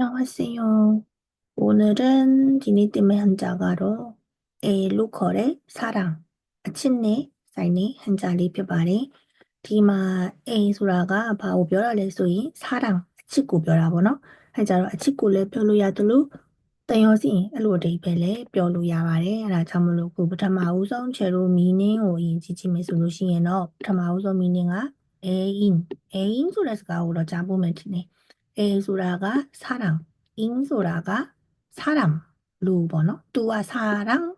안녕하세요. 오늘은 디니님의 한자가로 에로 거래 사랑 아침내 사인의 한자리 펴바리 디마 에 소라가 바오 벼라래 소이 사랑 아치고 벼라보노 한자로 아치고를 펴로 야들로 တန်ရောစီရင်အဲ့လိုအဓိပ္ပာယ်လည်းပြောလို့ရပါတယ်အဲ့ဒါကြောင့်မလို့ကိုပထမဦးဆုံး chero meaning ကိုအရင်ကြည့်ကြည့်မယ်ဆိုလို့ရှိရင်တော့ပထမဦးဆုံး meaning က ain ain ဆိုတဲ့စကားကိုတော့ကြားဖို့မယ်ထင်တယ် 에소라가 사랑, 인소라가 사람, 루버너, 또와 사랑,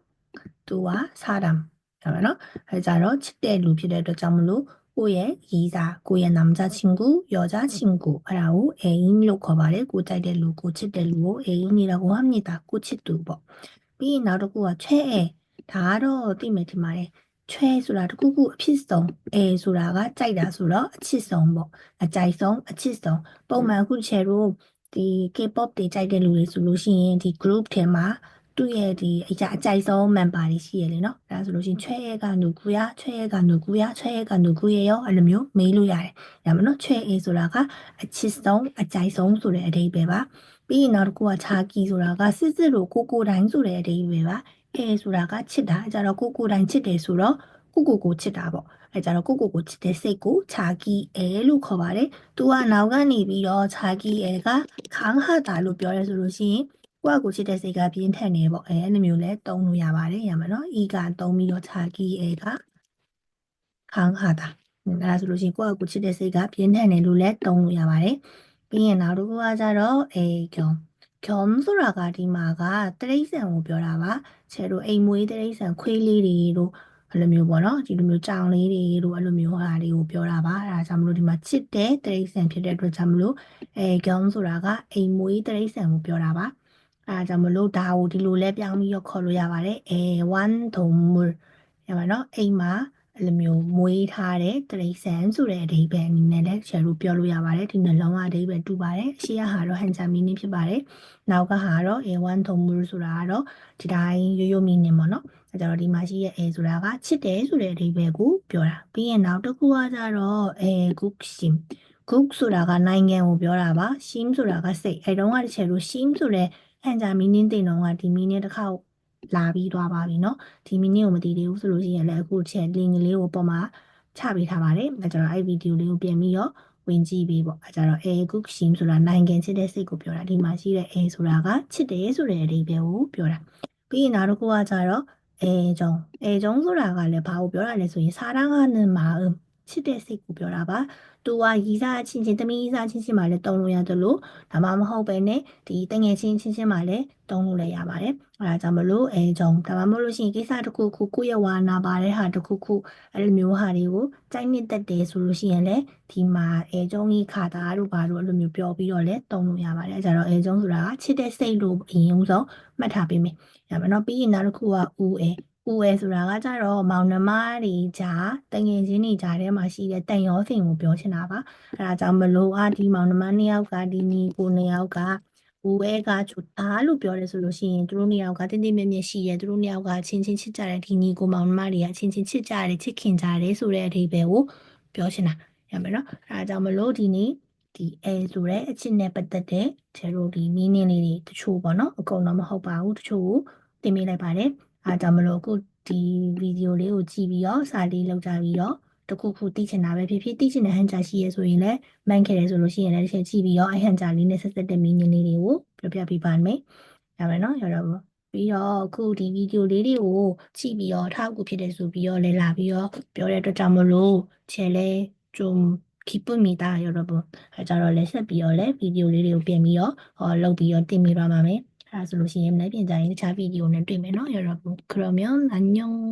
또와 사람. 그러면 회자로 치대 루피레르 점루 오의 이사, 고의 남자친구, 여자친구, 라우 애인로 거발의 고자이델루, 고치델루 애인이라고 합니다. 고치두버. 비 나르구와 최애, 다로 디메티마레 ချဲဆိုတာတခုခုအဖြစ်ဆုံးအဲဆိုတာကကြိုက်တာဆိုတော့အချစ်ဆုံးပေါ့အကြိုက်ဆုံးအချစ်ဆုံးပုံမှန်အခုချဲတို့ဒီ K-pop တွေကြိုက်တဲ့လူတွေဆိုလို့ရှိရင်ဒီ group ထဲမှာသူ့ရဲ့ဒီအကြအကြိုက်ဆုံး member တွေရှိရလေနော်ဒါဆိုလို့ရှိရင်ချဲရဲကနုကူရချဲရဲကနုကူရချဲရဲကနုကူရရောအဲ့လိုမျိုးမေးလို့ရတယ်ဒါမှမဟုတ်ချဲရဲဆိုတာကအချစ်ဆုံးအကြိုက်ဆုံးဆိုတဲ့အဓိပ္ပာယ်ပါပြီးရင်နောက်တစ်ခုကခြာကီဆိုတာကစစ်စစ်လို့ကိုကိုတိုင်းဆိုတဲ့အဓိပ္ပာယ်ပါ အဲဆိုတာကချစ်တာအဲကြတော့ကိုကိုတိုင်းချစ်တယ်ဆိုတော့ကိုကိုကိုချစ်တာပေါ့အဲကြတော့ကိုကိုကိုချစ်တဲ့စိတ်ကိုခြာကီအဲလို့ခေါ်ပါတယ်သူကနောက်ကနေပြီးတော့ခြာကီအဲကခံဟတာလို့ပြောရဲဆိုလို့ရှိရင်ကိုယ့်အကိုချစ်တဲ့စိတ်ကပြင်းထန်နေပေါ့အဲအဲ့လိုမျိုးလဲတုံးလို့ရပါတယ်ရမှာနော်ဤကတုံးပြီးတော့ခြာကီအဲကခံဟတာအဲ့ဒါဆိုလို့ရှိရင်ကိုယ့်အကိုချစ်တဲ့စိတ်ကပြင်းထန်နေလို့လဲတုံးလို့ရပါတယ်ပြီးရင်နောက်တစ်ခုကကြတော့အဲကျော် ဂေါမ်ဆိုတာကဒီမှာကတိရစ္ဆာန်ကိုပြောတာပါချဲတို့အိမ်မွေးတိရစ္ဆာန်ခွေးလေးတွေတို့အဲ့လိုမျိုးပေါ့နော်ဒီလိုမျိုးကြောင်လေးတွေတို့အဲ့လိုမျိုးဟာတွေကိုပြောတာပါအဲ့ဒါကြောင့်မလို့ဒီမှာချစ်တဲ့တိရစ္ဆာန်ဖြစ်တဲ့အတွက်ကြောင့်မလို့အဲဂေါမ်ဆိုတာကအိမ်မွေးတိရစ္ဆာန်ကိုပြောတာပါအဲ့ဒါကြောင့်မလို့ဒါကိုဒီလိုလဲပြောင်းပြီးတော့ခေါ်လို့ရပါတယ်အဲဝမ်ဒုံမူရပါနော်အိမ်မှာ အဲ့လိုမျိုးမွေးထားတဲ့တရိษံဆိုတဲ့အဓိပ္ပာယ်အနေနဲ့လည်းကျတို့ပြောလို့ရပါတယ်ဒီနှလုံးကအဓိပ္ပာယ်တူပါတယ်အရှေ့ကဟာတော့ hancha meaning ဖြစ်ပါတယ်နောက်ကဟာတော့ a1 thomur ဆိုတာကတော့ဒီတိုင်းရိုးရိုး meaning ပေါ့နော်အဲကြတော့ဒီမှာရှိရဲ့ a ဆိုတာကချစ်တယ်ဆိုတဲ့အဓိပ္ပာယ်ကိုပြောတာပြီးရင်နောက်တစ်ခုကကြတော့ a gukshim guk ဆိုတာကနိုင်ငံကိုပြောတာပါ shim ဆိုတာကစိတ်အဲတုန်းကတစ်ချက်လို့ shim ဆိုတဲ့ hancha meaning တဲ့နှုန်းကဒီ meaning တစ်ခါ လာပြီးသွားပါပြီเนาะဒီမိနစ်ကိုမတည်သေးဘူးဆိုလို့ရှိရင်လည်းအခုချက်လင်းကလေးကိုပေါ်မှာချပေးထားပါတယ်အဲကျွန်တော်အဲ့ဗီဒီယိုလေးကိုပြန်ပြီးတော့ဝင်ကြည့်ပေးပေါ့အဲကြတော့ air cook shim ဆိုတာနိုင်ငံချစ်တဲ့စိတ်ကိုပြောတာဒီမှာရှိတဲ့ air ဆိုတာကချစ်တယ်ဆိုတဲ့အဓိပ္ပာယ်ကိုပြောတာပြီးရင်နောက်တစ်ခုကကြတော့အဲဂျုံအဲဂျုံဆိုတာကလည်းဘာကိုပြောတာလဲဆိုရင်စာတန်းကနမာအ ချစ်တဲ့စိတ်ကိုပြောတာပါသူကရီးစားအချင်းချင်းတမီးရီးစားချင်းချင်းမှလည်းတုံးလို့ရတယ်လို့ဒါမှမဟုတ်ပဲねဒီတငယ်ချင်းချင်းချင်းမှလည်းတုံးလို့လည်းရပါတယ်အဲဒါကြောင့်မလို့အဲကြောင့်ဒါမှမဟုတ်လို့ရှိရင်ကိစ္စတစ်ခုခုကိုယ့်ရဲ့ဝါနာပါတဲ့ဟာတစ်ခုခုအဲ့လိုမျိုးဟာတွေကိုကြိုက်နှစ်သက်တယ်ဆိုလို့ရှိရင်လည်းဒီမှာအဲကျုံကြီးခါတာတို့ဘာလို့အဲ့လိုမျိုးပြောပြီးတော့လည်းတုံးလို့ရပါတယ်အဲကြတော့အဲကျုံဆိုတာကချစ်တဲ့စိတ်လို့အရင်ဆုံးမှတ်ထားပေးမယ်ရပါတော့ပြီးရင်နောက်တစ်ခုကဦးအဲ ဦးဝဲဆိုတာကကြတော့မောင်နှမတွေကြားတငယ်ချင်းတွေကြားထဲမှာရှိတဲ့တန်ရောစင်ကိုပြောချင်တာပါအဲဒါကြောင့်မလို့အာဒီမောင်နှမနှစ်ယောက်ကဒီညီကိုနှစ်ယောက်ကဦးဝဲကချူတာလို့ပြောတယ်ဆိုလို့ရှိရင်သူတို့နှစ်ယောက်ကတင်းတင်းမြတ်မြတ်ရှိရဲသူတို့နှစ်ယောက်ကချင်းချင်းချစ်ကြတယ်ဒီညီကိုမောင်နှမတွေကချင်းချင်းချစ်ကြတယ်ချစ်ခင်ကြတယ်ဆိုတဲ့အဓိပ္ပာယ်ကိုပြောချင်တာရမယ်နော်အဲဒါကြောင့်မလို့ဒီနေ့ဒီအဲဆိုတဲ့အချစ်နဲ့ပတ်သက်တဲ့ကျတို့ဒီ meaning လေးတွေတချို့ပေါ့နော်အကုန်တော့မဟုတ်ပါဘူးတချို့ကိုသင်ပေးလိုက်ပါတယ် အားကြောင့်မလို့အခုဒီဗီဒီယိုလေးကိုကြည့်ပြီးတော့စာလေးလောက်ကြပြီးတော့တခုခုသိချင်တာပဲဖြစ်ဖြစ်သိချင်တဲ့ဟန်ဂျာရှိရဲဆိုရင်လည်းမှန်ခဲ့တယ်ဆိုလို့ရှိရင်လည်းတစ်ချက်ကြည့်ပြီးတော့အဲဟန်ဂျာလေးနဲ့ဆက်သက်တဲ့မီနင်းလေးတွေကိုပြပြပေးပါမယ်။ဒါပဲเนาะရတော့ပြီးတော့အခုဒီဗီဒီယိုလေးတွေကိုကြည့်ပြီးတော့ထောက်ကူဖြစ်တယ်ဆိုပြီးတော့လဲလာပြီးတော့ပြောတဲ့အတွက်ကြောင့်မလို့ချဲလဲဂျုံ keep me da ရတော့အဲကြတော့လဲဆက်ပြီးတော့လဲဗီဒီယိုလေးတွေကိုပြင်ပြီးတော့ဟောလုပ်ပြီးတော့တင်ပြပါမှာမယ်။ 알았어, 로시님. 내 변장이 차비디오는 뜨면 너 여러분. 그러면 안녕.